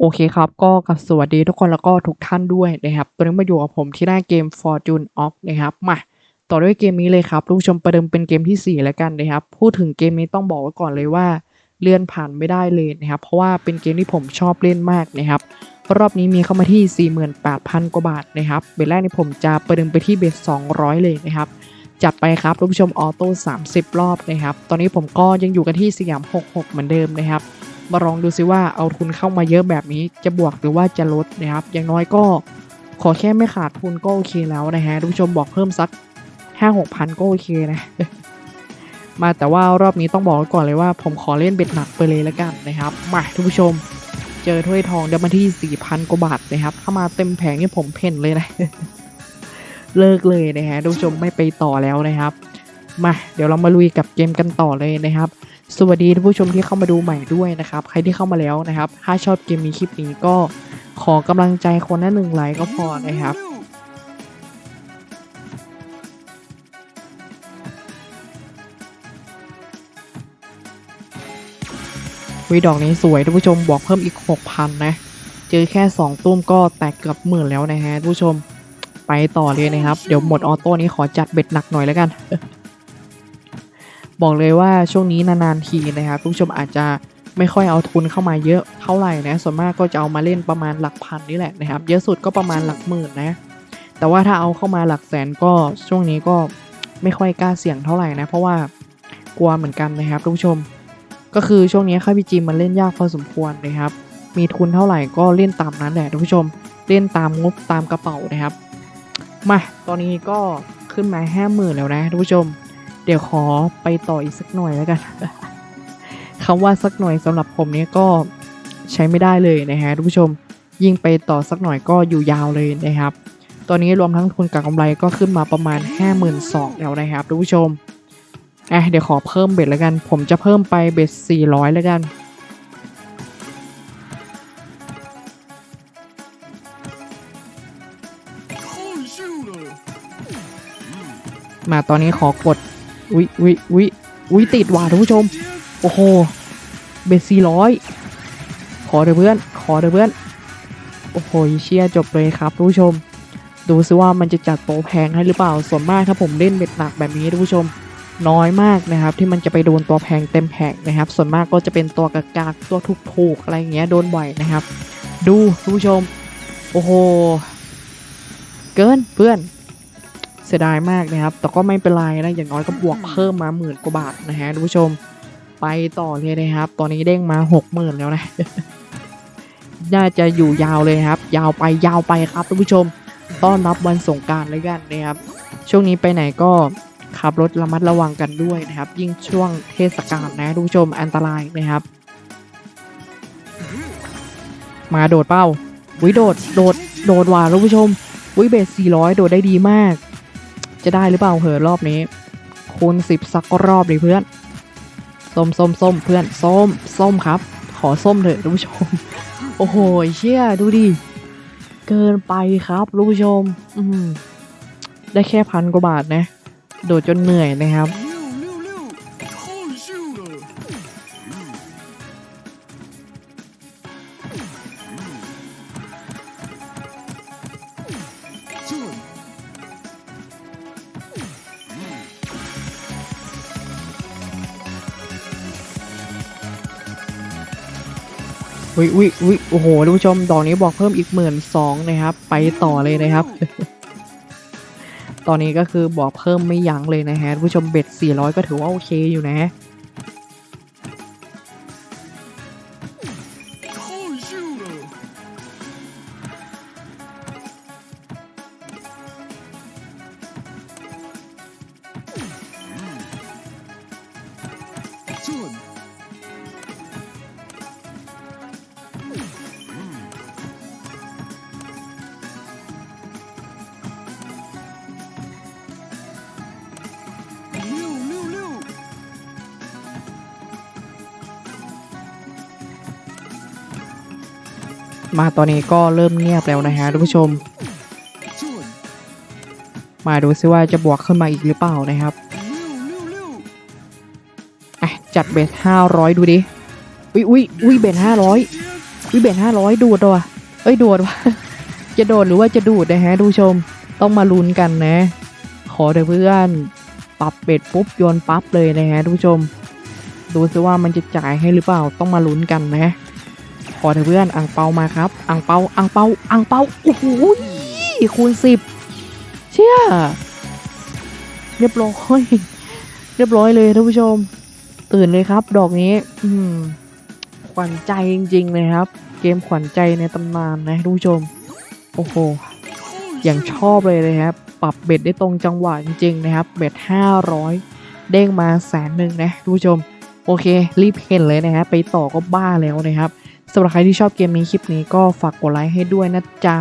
โอเคครับก็กับสวัสดีทุกคนแล้วก็ทุกท่านด้วยนะครับตัวนี้มาอยู่กับผมที่หน้าเกม Fortune of นะครับมาต่อด้วยเกมนี้เลยครับทุกผู้ชมประเดิมเป็นเกมทีสี่ 4 แล้วกันนะครับพูดถึงเกมนี้ต้องบอกไว้ก่อนเลยว่าเลื่อนผ่านไม่ได้เลยนะครับเพราะว่าเป็นเกมที่ผมชอบเล่นมากนะครับรอบนี้มีเข้ามาที่ 48,000 กว่าบาทนะครับเบสแรกนี่ผมจะประเดิมไปที่เบส200 เลยนะครับจัดไปครับทุกผู้ชมออโต้30 รอบนะครับตอนนี้ผมก็ยังอยู่กันที่สยาม66 เหมือนเดิมนะครับ มาลองดูซิว่าเอาทุนเข้ามาเยอะแบบนี้จะบวกหรือว่าจะลดนะครับ อย่างน้อยก็ขอแค่ไม่ขาดทุนก็โอเคแล้วนะฮะทุกผู้ชมบอกเพิ่มสัก5 6พันก็โอเคนะ มาแต่ว่ารอบนี้ต้องบอกก่อนเลยว่า ผมขอเล่นเบ็ดหนักไปเลยแล้วกันนะครับ มาทุกผู้ชม เจอถ้วยทองเดิมมาที่4,000กว่าบาทนะครับ ถ้ามาเต็มแผงนี่ผมเพ่นเลยนะ เลิกเลยนะฮะทุกผู้ชมไม่ไปต่อแล้วนะครับ มาเดี๋ยวเรามาลุยกับเกมกันต่อเลยนะครับ สวัสดีท่านผู้ชมที่เข้ามาดูใหม่ด้วยนะครับ ใครที่เข้ามาแล้วนะครับ ถ้าชอบเกมนี้คลิปนี้ก็ขอกำลังใจคนละหนึ่งไลค์ก็พอนะครับวิดอกนี้สวยท่านผู้ชมบอกเพิ่มอีก 6,000 นะ เจอแค่ 2 ตุ้มก็แตกเกือบหมื่นแล้วนะฮะท่านผู้ชมไปต่อเลยนะครับ เดี๋ยวหมดออโต้นี้ขอจัดเบ็ดหนักหน่อยแล้วกัน บอกเลยว่าช่วงนี้นานๆทีนะครับทุกผู้ชมอาจจะไม่ค่อยเอาทุนเข้ามาเยอะเท่าไหร่นะส่วนมากก็จะเอามาเล่นประมาณหลักพันนี่แหละนะครับ เยอะสุดก็ประมาณหลักหมื่นนะ แต่ว่าถ้าเอาเข้ามาหลักแสนก็ช่วงนี้ก็ไม่ค่อยกล้าเสี่ยงเท่าไหร่นะ เพราะว่ากลัวเหมือนกันนะครับทุกผู้ชม ก็คือช่วงนี้ค่าพีจีมันเล่นยากพอสมควรนะครับ มีทุนเท่าไหร่ก็เล่นตามนั้นแหละทุกผู้ชม เล่นตามงบตามกระเป๋านะครับ มาตอนนี้ก็ขึ้นมาห้าหมื่นแล้วนะทุกผู้ชม เดี๋ยวขอไปต่ออีกสักหน่อยแล้วกันคำว่าสักหน่อยสำหรับผมเนี้ก็ใช้ไม่ได้เลยนะฮะทุกผู้ชมยิ่งไปต่อสักหน่อยก็อยู่ยาวเลยนะครับ ตอนนี้รวมทั้งทุนกับกำไรก็ขึ้นมาประมาณ 5 2 0 0 0แล้วนะครับทุกผู้ชมอะเดี๋ยวขอเพิ่มเบ็ดแล้วกัน ผมจะเพิ่มไปเบ็ด 400 แล้วกันมาตอนนี้ขอกด วิวิวิวิติดว่ะทุกผู้ชม โอ้โห เบสสี่ร้อยขอเถอะเพื่อน ขอเถอะเพื่อน โอ้โหเชียจบเลยครับทุกผู้ชม ดูซิว่ามันจะจัดโปรแพงให้หรือเปล่า ส่วนมากถ้าผมเล่นเบ็ดหนักแบบนี้ทุกผู้ชม น้อยมากนะครับ ที่มันจะไปโดนตัวแพงเต็มแผงนะครับ ส่วนมากก็จะเป็นตัวกากาตัวถูกๆอะไรอย่างเงี้ยโดนบ่อยนะครับ ดูทุกผู้ชม โอ้โห เกินเพื่อน เสียดายมากนะครับ แต่ก็ไม่เป็นไรนะ อย่างน้อยก็บวกเพิ่มมาหมื่นกว่าบาทนะฮะทุกผู้ชม ไปต่อเลยนะครับ ตอนนี้เด้งมาหกหมื่นแล้วนะ น่าจะอยู่ยาวเลยครับ ยาวไปยาวไปครับทุกผู้ชม ต้อนรับวันสงกรารเลยกันนะครับ ช่วงนี้ไปไหนก็ขับรถระมัดระวังกันด้วยนะครับ ยิ่งช่วงเทศกาลนะทุกผู้ชมอันตรายนะครับ มาโดดเป้าวิโดด โดด โดดว่ะทุกผู้ชมวิเบส400 โดดได้ดีมาก จะได้หรือเปล่าเหอรอบนี้คูณ10สักรอบเลยเพื่อนส้มส้มส้มเพื่อนส้มส้มครับ ขอส้มเถอะทุกผู้ชม โอ้โหเชี่ยดูดิเกินไปครับทุกผู้ชม อืมได้แค่พันกว่าบาทนะ โดดจนเหนื่อยนะครับ วิวิวิโอ้โหทุกผู้ชม ดอกนี้บอกเพิ่มอีกหมื่นสองนะครับ ไปต่อเลยนะครับ ตอนนี้ก็คือบอกเพิ่มไม่ยั้งเลยนะฮะท่านผู้ชมเบ็ด400 ก็ถือว่าโอเคอยู่นะ มาตอนนี้ก็เริ่มเงียบแล้วนะฮะท่านผู้ชม มาดูซิว่าจะบวกขึ้นมาอีกหรือเปล่านะครับอะจัดเบสห้าร้อยดูดิ อุ้ยอุ้ยอุ้ยเบสห้าร้อยวิเบ็ดห้าร้อยดูดว่ะเอ้ยดูดว่ะจะโดดหรือว่าจะดูดนะฮะทุกผู้ชม ต้องมาลุ้นกันนะ ขอเดี๋ยวเพื่อนปรับเบ็ดปุ๊บโยนปั๊บเลยนะฮะทุกผู้ชม ดูซิว่ามันจะจ่ายให้หรือเปล่าต้องมาลุ้นกันนะ ขอเถอะเพื่อนอ่างเปามาครับอ่างเปาอ่างเปาอ่างเปาโอ้โหคูณสิบเชื่อเรียบร้อยเรียบร้อยเลยท่านผู้ชม ตื่นเลยครับ ดอกนี้ อืมขวัญใจจริงๆเลยครับ เกมขวัญใจในตำนานนะท่านผู้ชม โอ้โหอย่างชอบเลยนะครับ ปรับเบ็ดได้ตรงจังหวะจริงๆนะครับ เบ็ดห้าร้อยเด้งมาแสนหนึ่งนะท่านผู้ชม โอเค รีบเห็นเลยนะฮะไปต่อก็บ้าแล้วนะครับ สำหรับใครที่ชอบเกมนี้คลิปนี้ก็ฝากกดไลค์ให้ด้วยนะจ๊ะ